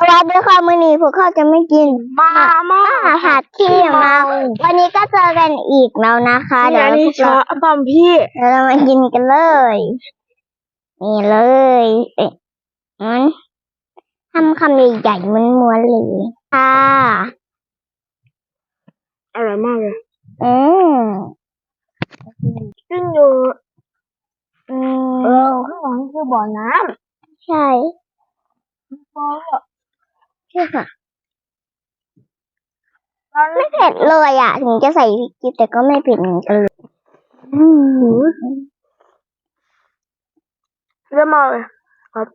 สวัสดีค่ะมื้อนี้พวกเขาจะไม่กินมาม่าผัดขี้เมาวันนี้ก็เจอกันอีกแล้วนะคะ เดี๋ยวนี่พวกช้าเราปั๊มพี่เดี๋ยวเรามากินกันเลย นี่เลย เอ๊ะมันทำคำใหญ่ๆม้วนๆเลยค่ะอร่อยมากเลยอืมซึ่งอยู่อืเอมอข้างหลังคือบ่อน้ใช่ำพ อใช่ค่ะตอนไม่เผ็ดเลยอะ ถึงจะใส่พริกจิบแต่ก็ไม่เผ็ดเหมือนกันเลยอืมเยอะมากเลยครับ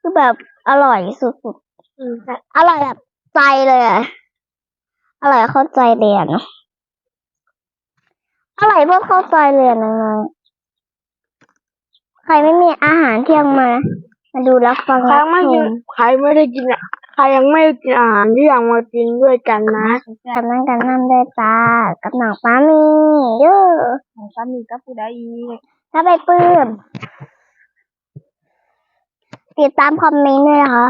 คือแบบอร่อยสุดอืมแต่ๆอร่อยแบบใจเลยอะอร่อยเข้าใจเลยอะเนาะอร่อยเพื่อเข้าใจเลยอะน้องๆ ใครไม่มีอาหารเที่ยงมา มาดูรับฟังใครรับไม่ชกินมใครไม่ได้กินอะใครยังไม่ได้กินอาหารที่ยังมากินด้วยกันนะกันนั่งกันนั่งได้จ้ากับหนังปลามีเยอะของสามีก็พูดได้อีกถ้าไปปลื้มติดตามคอมเมนต์ด้วยนะคะ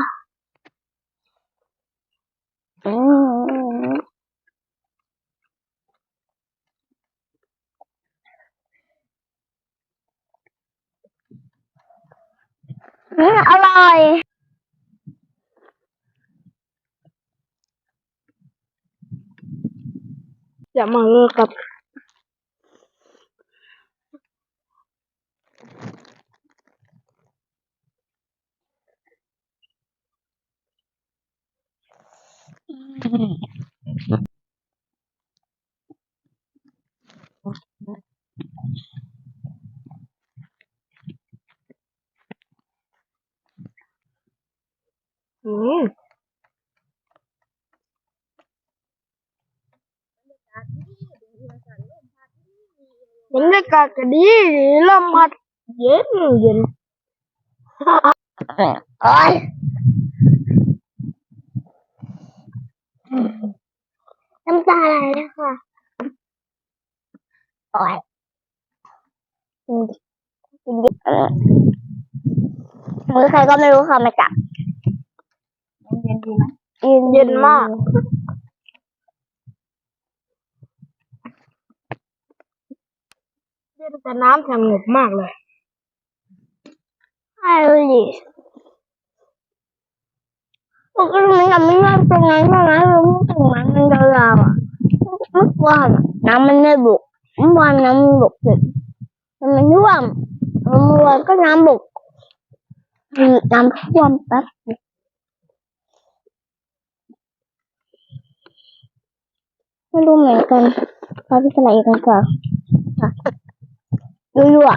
อืม อร่อย อย่ามาเลิกกับอืม บรรยากาศก็ดีลมพัดเย็นเย็นโอ้ยน้ำตาไหลเลยค่ะโอ้ยกินกินดิเออมือใครก็ไม่รู้ค่ะมาจับเย็น ดีไหมเย็นเย็นมาก เย็นแต่น้ำสงบมากเลยใช่เลยดิปกติมันไม่ชอบตรงนั้นตรงนั้นเราไม่ถึงมันมันยาวๆอะเมื่อวานอะน้ำมันไม่บุกเมื่อวานน้ำมันบุกเสร็จมันไม่ท่วมเมื่อวานก็น้ำบุกมีน้ำท่วมแป๊บเดียว ไม่รู้เหมือนกันพาพี่สไลด์กันก่อนค่ะดูๆอะ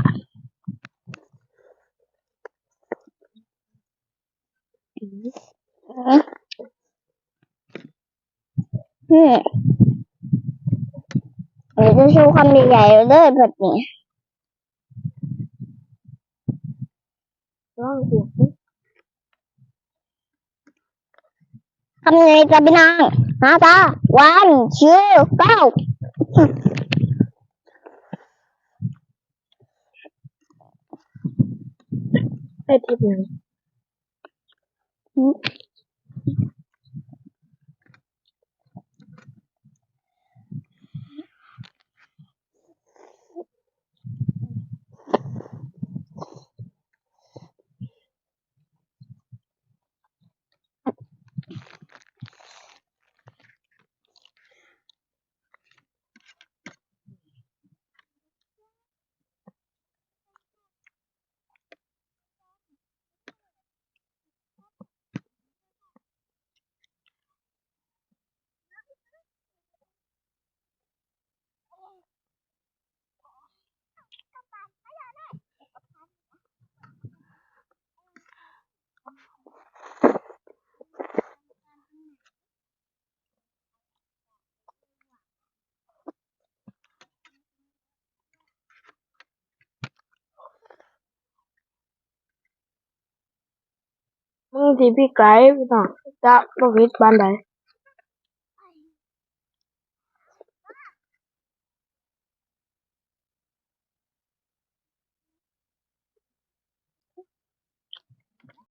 นี่เดี๋ยวจะชว์ความใหญ่ๆเลยแบบนี้ลองดูทำยังไงจะพี่นางหาตาวันชิวเก้าให้ทิปหนึ่งมึงที่พี่ไกด์พี่น้อง จะประวิตบ้านใด